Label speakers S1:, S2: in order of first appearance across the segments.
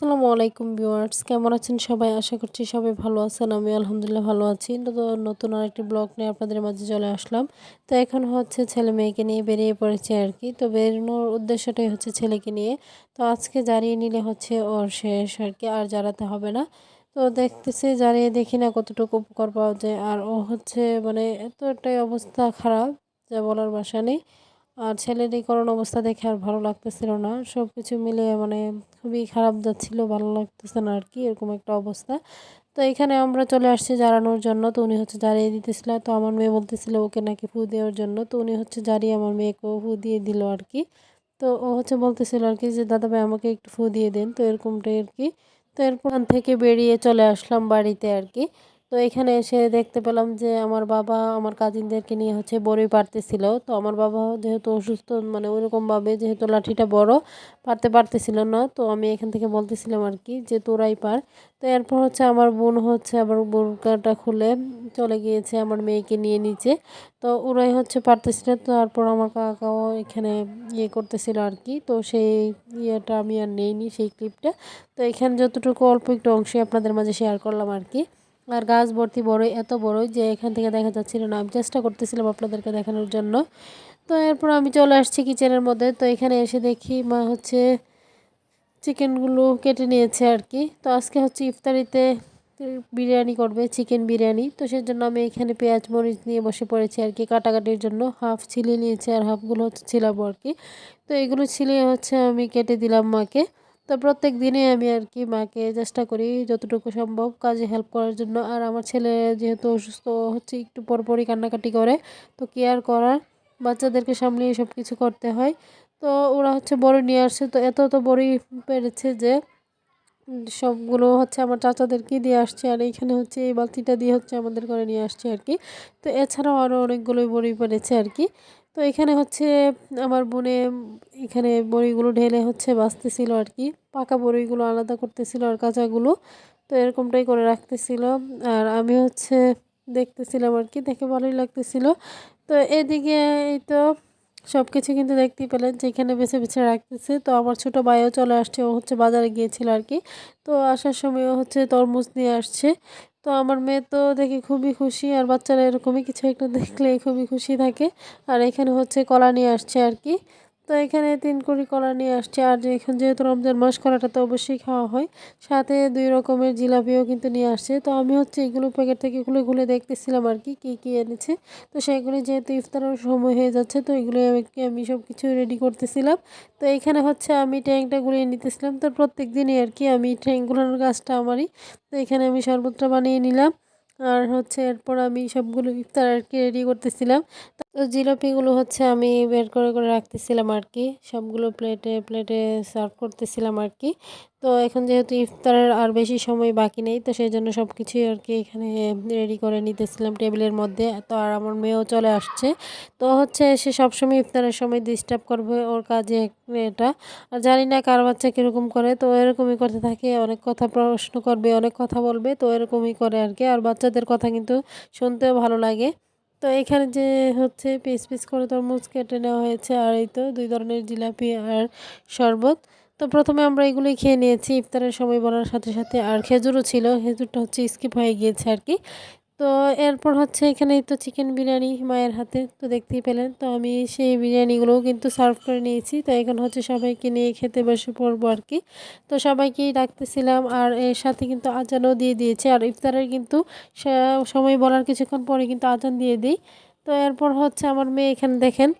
S1: আসসালামু আলাইকুম ভিউয়ার্স, কেমন আছেন সবাই? আশা করছি সবাই ভালো আছেন আমি আলহামদুলিল্লাহ ভালো আছি। নতুন আরেকটি ব্লগ নিয়ে আপনাদের মাঝে চলে আসলাম। তো এখন হচ্ছে ছেলে মেয়েকে নিয়ে বেরিয়ে পড়েছে আর কি। তো বেরোনোর উদ্দেশ্যটাই হচ্ছে ছেলেকে নিয়ে। তো আজকে জারিয়ে নিলে হচ্ছে ওর শেষ আর কি, আর জারাতে হবে না। তো দেখতেছি জারিয়ে দেখি না কতটুকু উপকার পাওয়া যায়। আর ও হচ্ছে মানে এতটাই অবস্থা খারাপ যা বলার বাসা নেই। আর ছেলের এই করোনা অবস্থা দেখে আর ভালো লাগতেছিল না। সব কিছু মিলে মানে খুবই খারাপ যাচ্ছিল, ভালো লাগতেছে না আর কি, এরকম একটা অবস্থা। তো এখানে আমরা চলে আসছি জারানোর জন্য, তো উনি হচ্ছে জারিয়ে দিতেছিল। তো আমার মেয়ে বলতেছিল ওকে নাকি ফু দেওয়ার জন্য। তো উনি হচ্ছে জারিয়ে আমার মেয়েকেও ফু দিয়ে দিল আর কি। তো ও হচ্ছে বলতেছিল আর কি যে, দাদা ভাই, আমাকে একটু ফু দিয়ে দেন। তো এরকমটাই আর কি। তো এরপর থেকে বেরিয়ে চলে আসলাম বাড়িতে আর কি। তো এখানে এসে দেখতে পেলাম যে আমার বাবা আমার কাজিনদেরকে নিয়ে হচ্ছে বড়ই পারতেছিল। তো আমার বাবা যেহেতু অসুস্থ মানে ওইরকমভাবে যেহেতু লাঠিটা বড়, পারতে পারতেছিল না। তো আমি এখান থেকে বলতেছিলাম আর কি যে তোরাই পার। তো এরপর হচ্ছে আমার বোন হচ্ছে আবার বোরকাটা খুলে চলে গিয়েছে আমার মেয়েকে নিয়ে নিচে। তো ওরাই হচ্ছে পারতেছিল। তারপর আমার কাকাও এখানে ইয়ে করতেছিল আর কি। তো সেই ইয়েটা আমি আর নেইনি, সেই ক্লিপটা। তো এখানে যতটুকু অল্প একটু অংশে আপনাদের মাঝে শেয়ার করলাম আর কি। আর গাছ ভর্তি বড়ই, এত বড়ই যে এখান থেকে দেখা যাচ্ছিল না। আমি চেষ্টা করতেছিলাম আপনাদেরকে দেখানোর জন্য। তো এরপর আমি চলে আসছি কিচেনের মধ্যে। তো এখানে এসে দেখি মা হচ্ছে চিকেনগুলো কেটে নিয়েছে আর কি। তো আজকে হচ্ছে ইফতারিতে বিরিয়ানি করবে চিকেন বিরিয়ানি। তো সেজন্য আমি এখানে পেঁয়াজ মরিচ নিয়ে বসে পড়েছি আর কি, কাটাকাটির জন্য। হাফ ছিলে নিয়েছে আর হাফগুলো হচ্ছে ছিলাবো আর কি। তো এগুলো ছিলে হচ্ছে আমি কেটে দিলাম মাকে। তো প্রত্যেক দিনে আমি আর কি মাকে চেষ্টা করি যতটুকু সম্ভব কাজে হেল্প করার জন্য। আর আমার ছেলে যেহেতু অসুস্থ হচ্ছে একটু পরপরই কান্নাকাটি করে। তো কেয়ার করার, বাচ্চাদেরকে সামলিয়ে সব কিছু করতে হয়। তো ওরা হচ্ছে বড় নিয়ে আসছে। তো এত তো বড়ই পেরেছে যে সবগুলো হচ্ছে আমার চাচাদেরকে দিয়ে আসছে। আর এইখানে হচ্ছে এই বালতিটা দিয়ে হচ্ছে আমাদের ঘরে নিয়ে আসছে আর কি। তো এছাড়াও আরও অনেকগুলোই বড়ি পেরেছে আর কি। তো এখানে হচ্ছে আমার বোনে এখানে বড়িগুলো ঢেলে হচ্ছে বাঁচতেছিল আর কি। পাকা বড়িগুলো আলাদা করতেছিল আর কাঁচাগুলো। তো এরকমটাই করে রাখতেছিল। আর আমি হচ্ছে দেখতেছিলাম আর কি, দেখে ভালোই লাগতেছিল। তো এদিকে এই তো সব কিছু কিন্তু দেখতেই পেলেন যে এখানে বেছে বেছে রাখতেছে। তো আমার ছোট ভাইও চলে আসছে, ও হচ্ছে বাজারে গিয়েছিল আর কি। তো আসার সময় হচ্ছে তরমুজ নিয়ে আসছে। তো আমার মেয়ে তো দেখি খুবই খুশি আর বাচ্চারা এরকমই কিছু একটা দেখলে খুবই খুশি থাকে। আর এখানে হচ্ছে কলা নিয়ে আসছে আর কি। তো এখানে তিন কুড়ি কলা নিয়ে আসছে। আর এখন যেহেতু রমজান মাস কলাটা তো অবশ্যই খাওয়া হয়। সাথে দুই রকমের জিলাপিও কিন্তু নিয়ে আসছে। তো আমি হচ্ছে এগুলো প্যাকেট থেকে খুলে খুলে দেখতেছিলাম আর কি, কী কী এনেছে। তো সেগুলি যেহেতু ইফতারের সময় হয়ে যাচ্ছে, তো এগুলো আমি সব কিছু রেডি করতেছিলাম। তো এখানে হচ্ছে আমি ট্যাংটা গুলিয়ে নিতেছিলাম। তো প্রত্যেক দিনই আর কি আমি ট্যাঙ্ক গাছটা আমারই। তো এখানে আমি শরবতটা বানিয়ে নিলাম। আর হচ্ছে এরপর আমি সবগুলো ইফতার আর কি রেডি করতেছিলাম। তো জিলাপিগুলো হচ্ছে আমি বের করে করে রাখতেছিলাম আর কি সবগুলো প্লেটে প্লেটে সার্ভ করতেছিলাম আর কি তো এখন যেহেতু ইফতারের আর বেশি সময় বাকি নেই, তো সেই জন্য সব কিছুই আর কি এখানে রেডি করে নিতেছিলাম টেবিলের মধ্যে। তো আর আমার মেয়েও চলে আসছে। তো হচ্ছে সে সবসময় ইফতারের সময় ডিস্টার্ব করবে ওর কাজে এটা। আর জানি না কার বাচ্চা কীরকম করে, তো এরকমই করতে থাকে, অনেক কথা প্রশ্ন করবে, অনেক কথা বলবে, তো এরকমই করে আর কি আর বাচ্চাদের কথা কিন্তু শুনতেও ভালো লাগে। তো এখানে যে হচ্ছে পিস পিস করে তরমুজ কেটে নেওয়া হয়েছে, আর এই তো দুই ধরনের জিলাপি আর শরবত। তো প্রথমে আমরা এগুলোই খেয়ে নিয়েছি, ইফতারের সময় বলার সাথে সাথে। আর খেজুরও ছিল, খেজুরটা হচ্ছে স্কিপ হয়ে গিয়েছে আর কি। তো এরপর হচ্ছে এখানে তো চিকেন বিরিয়ানি মায়ের হাতে তো দেখতেই পেলেন। তো আমি সেই বিরিয়ানিগুলোও কিন্তু সার্ভ করে নিয়েছি। তো এখন হচ্ছে সবাইকে নিয়ে খেতে বসে পড়ব আর কি। তো সবাইকেই ডাকতেছিলাম আর এর সাথে কিন্তু আজানও দিয়ে দিয়েছে। আর ইফতারের কিন্তু সময় বলার কিছুক্ষণ পরে কিন্তু আজান দিয়ে দিই। তো এরপর হচ্ছে আমার মেয়ে এখানে দেখেন,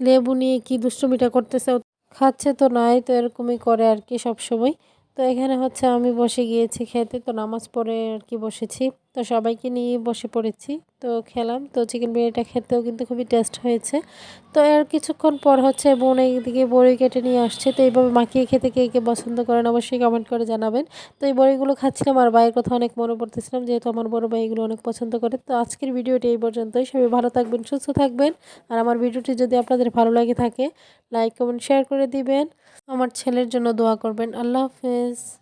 S1: লেবু নিয়ে কি দুষ্টমিটা করতেছে। খাচ্ছে তো নাই, তো এরকমই করে আর কি সব সময় তো এখানে হচ্ছে আমি বসে গিয়েছি খেতে। তো নামাজ পড়ে আর কি বসেছি। তো সবাইকে নিয়ে বসে পড়েছি। তো খেলাম। তো চিকেন বিরিয়ানিটা খেতেও কিন্তু খুবই টেস্ট হয়েছে। তো এর কিছুক্ষণ পর হচ্ছে বোন এইদিকে বড়ি কেটে নিয়ে আসছে। তো এইভাবে মাখিয়ে খেতে কে কে পছন্দ করেন অবশ্যই কমেন্ট করে জানাবেন। তো এই বড়িগুলো খাচ্ছিলাম আর ভাইয়ের কথা অনেক মনে পড়তেছিলাম, যেহেতু আমার বড় ভাই এগুলো অনেক পছন্দ করে। তো আজকের ভিডিওটি এই পর্যন্তই। সবাই ভালো থাকবেন, সুস্থ থাকবেন। আর আমার ভিডিওটি যদি আপনাদের ভালো লাগে থাকে লাইক কমেন্ট শেয়ার করে দিবেন। আমার ছেলের জন্য দোয়া করবেন। আল্লাহ হাফেজ।